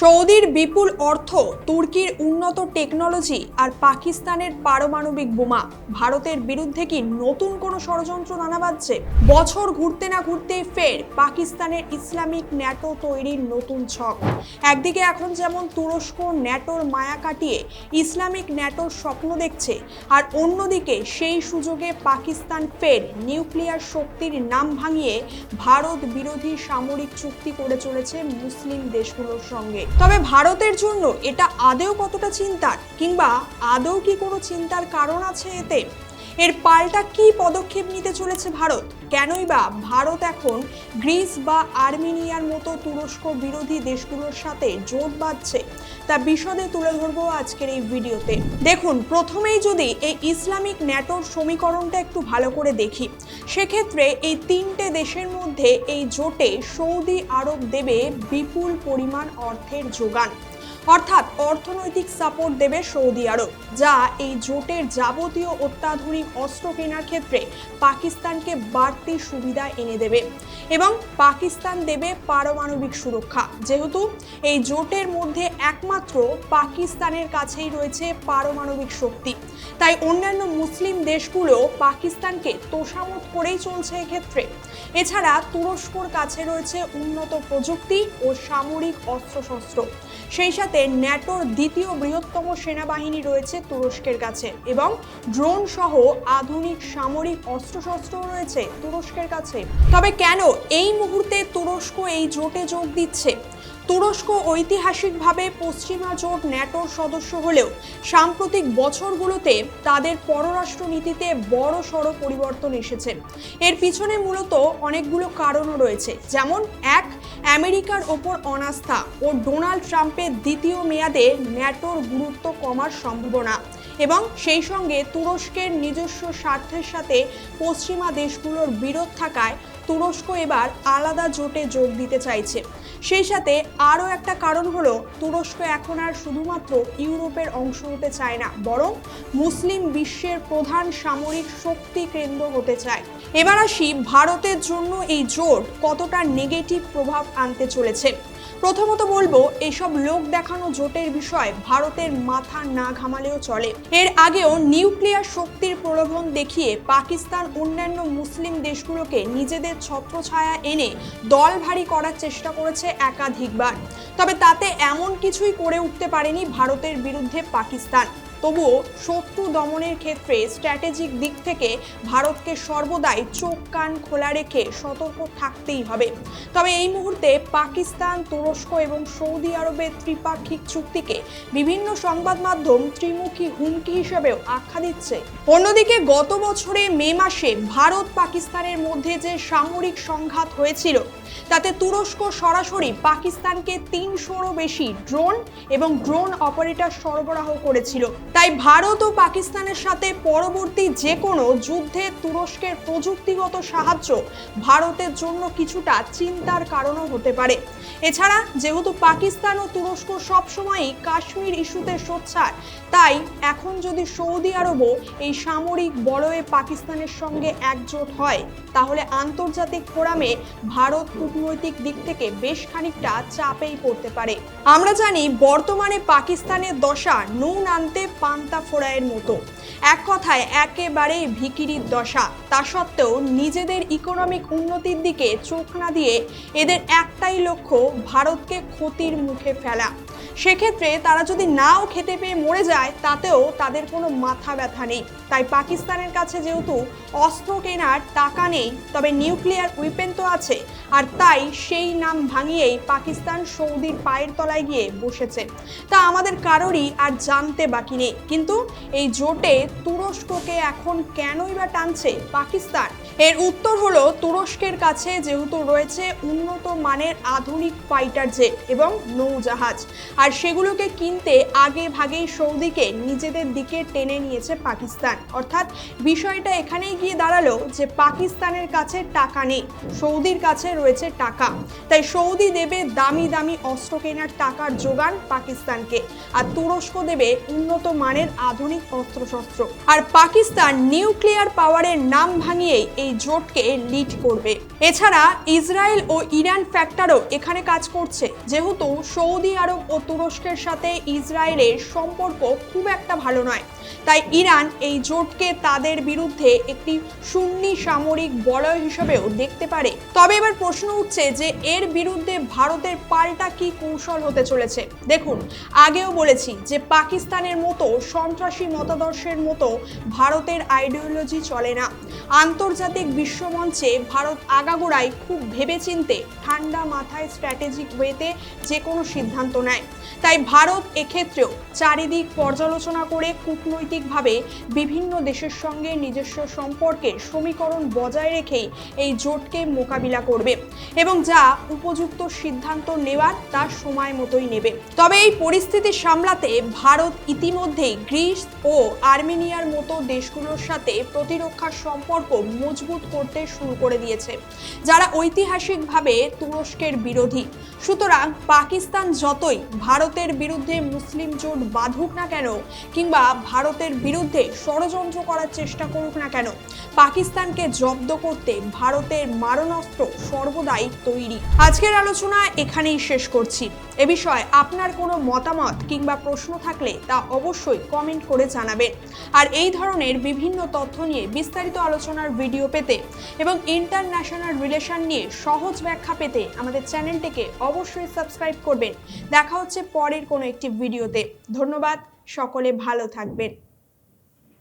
সৌদির বিপুল অর্থ তুর্কির উন্নত টেকনোলজি আর পাকিস্তানের পারমাণবিক বোমা। ভারতের বিরুদ্ধে কি নতুন কোনো ষড়যন্ত্র নানা বাজছে? বছর ঘুরতে না ঘুরতে ফের পাকিস্তানের ইসলামিক ন্যাটো তৈরির নতুন ছক। একদিকে এখন যেমন তুরস্ক ন্যাটোর মায়া কাটিয়ে ইসলামিক ন্যাটোর স্বপ্ন দেখছে, আর অন্যদিকে সেই সুযোগে পাকিস্তান ফের নিউক্লিয়ার শক্তির নাম ভাঙিয়ে ভারত বিরোধী সামরিক চুক্তি করে চলেছে মুসলিম দেশগুলোর সঙ্গে। তবে ভারতের জন্য এটা আদেও কতটা চিন্তার কিংবা আদৌ কি কোনো চিন্তার কারণ আছে এতে? এর পাল্টা কি পদক্ষেপ নিতে চলেছে ভারত? কেনই বা ভারত এখন গ্রিস বা আর্মেনিয়ার মতো তুরস্ক বিরোধী দেশগুলোর সাথে জোট বাঁধছে তা বিশদে তুলে ধরবো আজকের এই ভিডিওতে। দেখুন, প্রথমেই যদি এই ইসলামিক ন্যাটোর সমীকরণটা একটু ভালো করে দেখি, সেক্ষেত্রে এই তিনটে দেশের মধ্যে এই জোটে সৌদি আরব দেবে বিপুল পরিমাণ অর্থের যোগান। অর্থাৎ অর্থনৈতিক সাপোর্ট দেবে সৌদি আরব, যা এই জোটের যাবতীয় অত্যাধুনিক অস্ত্র কেনার ক্ষেত্রে পাকিস্তানকে বাড়তি সুবিধা এনে দেবে। এবং পাকিস্তান দেবে পারমাণবিক সুরক্ষা। যেহেতু এই জোটের মধ্যে একমাত্র পাকিস্তানের কাছেই রয়েছে পারমাণবিক শক্তি। তাই অন্যান্য মুসলিম দেশগুলো পাকিস্তানকে তোষামত করেই চলছে এক্ষেত্রে। এছাড়া তুরস্কর কাছে রয়েছে উন্নত প্রযুক্তি ও সামরিক অস্ত্রশস্ত্র। সেই সাথে ন্যাটোর দ্বিতীয় বৃহত্তম সেনাবাহিনী রয়েছে তুরস্কের কাছে এবং ড্রোন সহ আধুনিক সামরিক অস্ত্রশস্ত্রও রয়েছে তুরস্কের কাছে। তবে কেন এই মুহূর্তে তুরস্ক এই জোটে যোগ দিচ্ছে। তুরস্ক ঐতিহাসিকভাবে পশ্চিমা জোট ন্যাটোর সদস্য হলেও সাম্প্রতিক বছরগুলোতে তাদের পররাষ্ট্র নীতিতে বড় সড় পরিবর্তন এসেছে। এর পিছনে মূলত অনেকগুলো কারণও রয়েছে। যেমন, এক, আমেরিকার ওপর অনাস্থা ও ডোনাল্ড ট্রাম্পের দ্বিতীয় মেয়াদে ন্যাটোর গুরুত্ব কমার সম্ভাবনা। এবং সেই সঙ্গে তুরস্কের নিজস্ব স্বার্থের সাথে পশ্চিমা দেশগুলোর বিরোধ থাকায় তুরস্ক এবার আলাদা জোটে যোগ দিতে চাইছে। সেই সাথে আরও একটা কারণ হলো, তুরস্ক এখন আর শুধুমাত্র ইউরোপের অংশ হতে চায় না, বরং মুসলিম বিশ্বের প্রধান সামরিক শক্তি কেন্দ্র হতে চায়। এবার আসি ভারতের জন্য এই জোট কতটা নেগেটিভ প্রভাব আনতে চলেছে। প্রথমত বলব, এসব লোক দেখানো জোটের বিষয় ভারতের মাথা না ঘামালেও চলে। এর আগেও নিউক্লিয়ার শক্তির প্রলোভন দেখিয়ে পাকিস্তান অন্যান্য মুসলিম দেশগুলোকে নিজেদের ছত্রছায়া এনে দল ভারী করার চেষ্টা করেছে একাধিকবার। তবে তাতে এমন কিছুই করে উঠতে পারেনি ভারতের বিরুদ্ধে পাকিস্তান। তবুও শত্রু দমনের ক্ষেত্রে স্ট্র্যাটেজিক দিক থেকে ভারতকে সর্বদাই চোখ কান খোলা রেখে সতর্ক থাকতেই হবে। তবে এই মুহূর্তে পাকিস্তান, তুরস্ক এবং সৌদি আরবের ত্রিপাক্ষিক চুক্তিকে বিভিন্ন সংবাদ মাধ্যম ত্রিমুখী হুমকি হিসেবেও আখ্যা দিচ্ছে। অন্যদিকে গত বছরে মে মাসে ভারত পাকিস্তানের মধ্যে যে সামরিক সংঘাত হয়েছিল, তাতে তুরস্ক সরাসরি পাকিস্তানকে তিনশোরও বেশি ড্রোন এবং ড্রোন অপারেটর সরবরাহ করেছিল। তাই ভারত ও পাকিস্তানের সাথে পরবর্তী যে কোনো যুদ্ধে তুরস্কের প্রযুক্তিগত সাহায্য ভারতের জন্য কিছুটা চিন্তার কারণও হতে পারে। এছাড়া, যেহেতু পাকিস্তান ও তুরস্ক সবসময়ই কাশ্মীর ইস্যুতে সোচ্চার, তাই এখন যদি সৌদি আরবও এই সামরিক বলয়ে পাকিস্তানের সঙ্গে একজোট হয়, তাহলে আন্তর্জাতিক ফোরামে ভারত কূটনৈতিক দিক থেকে বেশ খানিকটা চাপেই পড়তে পারে। আমরা জানি, বর্তমানে পাকিস্তানের দশা নুন আনতে পান্তা ফোড়ায়ের মতো। এক কথায় একেবারেই ভিকিরির দশা। তা সত্ত্বেও নিজেদের ইকোনমিক উন্নতির দিকে চোখ না দিয়ে এদের একটাই লক্ষ্য, ভারতকে ক্ষতির মুখে ফেলা। সেক্ষেত্রে তারা যদি নাও খেতে পেয়ে মরে যায়, তাতেও তাদের কোনো মাথা ব্যথা নেই। তাই পাকিস্তানের কাছে যেহেতু অস্ত্র কেনার টাকা নেই, তবে নিউক্লিয়ার উইপেন তো আছে। আর তাই সেই নাম ভাঙিয়েই পাকিস্তান সৌদির পায়ের তলায় গিয়ে বসেছে। তা আমাদের কারোরই আর জানতে বাকি নেই। কিন্তু এই জোটে তুরস্ককে এখন কেনই বা টানছে পাকিস্তান? এর উত্তর হলো তুরস্কের কাছে যেহেতু রয়েছে উন্নত মানের আধুনিক ফাইটার জেট এবং নৌজাহাজ। আর সেগুলোকে কিনতে আগে ভাগেই সৌদিকে নিজেদের দিকে টেনে নিয়েছে পাকিস্তান। অর্থাৎ বিষয়টা এখানেই গিয়ে দাঁড়াল যে পাকিস্তানের কাছে টাকা নেই, সৌদির কাছে রয়েছে টাকা। তাই সৌদি দেবে দামি দামি অস্ত্র কেনার টাকার যোগান পাকিস্তানকে। আর তুরস্ক দেবে উন্নত মানের আধুনিক অস্ত্রশস্ত্র। আর পাকিস্তান নিউক্লিয়ার পাওয়ারের নাম ভাঙিয়েই এই এই জোটকে লিড করবে। এছাড়া ইসরায়েল ও ইরান ফ্যাক্টরও এখানে কাজ করছে। যেহেতু সৌদি আরব ও তুরস্কের সাথে ইসরায়েলের সম্পর্ক খুব একটা ভালো নয়। তাই ইরান এই জোটকে তাদের বিরুদ্ধে একটি সুন্নি সামরিক বলয় হিসেবেও দেখতে পারে। তবে এবার প্রশ্ন উঠছে যে এর বিরুদ্ধে ভারতের পাল্টা কি কৌশল হতে চলেছে? দেখুন, আগেও বলেছি যে পাকিস্তানের মতো সন্ত্রাসী মতাদর্শের মতো ভারতের আইডিওলজি চলে না। আন্তর্জাতিক বিশ্বমঞ্চে ভারত আগাগোড়ায় খুব ভেবেচিন্তে ঠান্ডা মাথায় স্ট্র্যাটেজিক ওয়েতে যে কোনো সিদ্ধান্ত নেয়। তাই ভারত এক্ষেত্রেও চারিদিক পর্যালোচনা করে কূটনৈতিকভাবে বিভিন্ন দেশের সঙ্গে নিজস্ব সম্পর্কের সমীকরণ বজায় রেখেই এই জোটকে মোকাবিলা করবে এবং যা উপযুক্ত সিদ্ধান্ত নেওয়ার তার সময় মতোই নেবে। তবে এই পরিস্থিতি সামলাতে ভারত ইতিমধ্যেই গ্রিস ও আর্মেনিয়ার মতো দেশগুলোর সাথে প্রতিরক্ষার সম্পর্ক মজবুত করতে শুরু করে দিয়েছে, যারা ঐতিহাসিকভাবে তুরস্কের বিরোধী। সুতরাং পাকিস্তান যতই ভারতের বিরুদ্ধে মুসলিম জোট বাঁধুক না কেন, কিংবা ভারতের বিরুদ্ধে ষড়যন্ত্র করার চেষ্টা করুক না কেন? পাকিস্তানকে জব্দ করতে ভারতের মারণাস্ত্র সর্বদাই তৈরি। আজকের আলোচনা এখানেই শেষ করছি। এ বিষয়ে আপনার কোনো মতামত কিংবা প্রশ্ন থাকলে তা অবশ্যই কমেন্ট করে জানাবেন। আর এই ধরনের বিভিন্ন তথ্য নিয়ে বিস্তারিত আলোচনার ভিডিও পেতে এবং ইন্টারন্যাশনাল রিলেশন নিয়ে সহজ ব্যাখ্যা পেতে আমাদের চ্যানেলটিকে অবশ্যই সাবস্ক্রাইব করবেন। দেখা হচ্ছে পরের কোনো একটি ভিডিওতে। ধন্যবাদ। সকলে ভালো থাকবেন।